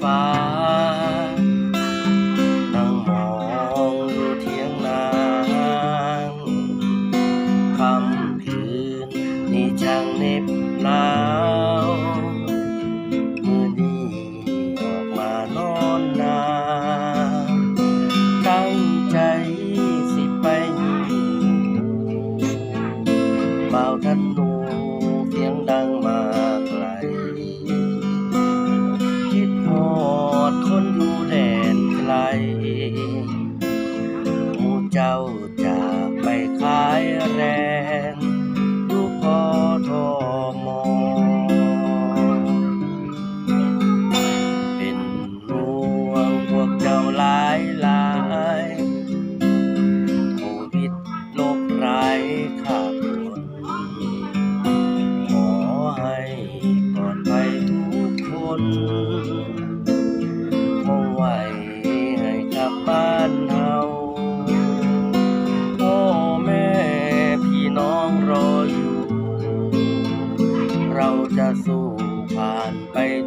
吧哎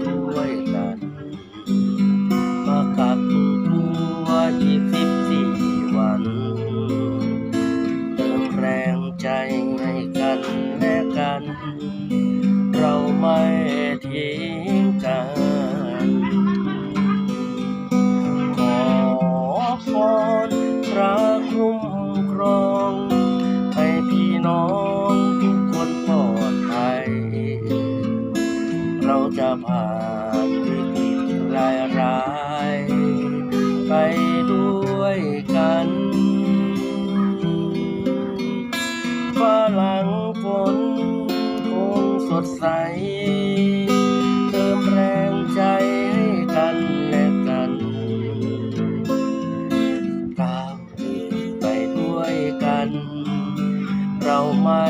กันหลังฝนคงสดใส เติมแรงใจให้กันและกันตามไปด้วยกัน เราไม่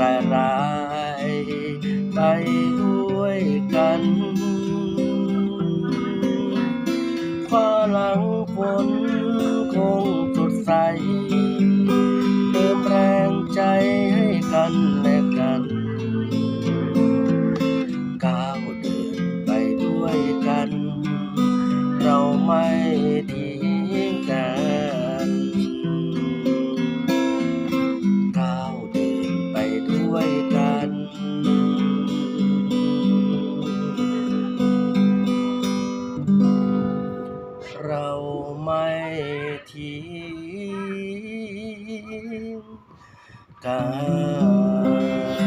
ร้ายรายไปด้วยกัน คว้าหลังฝน ka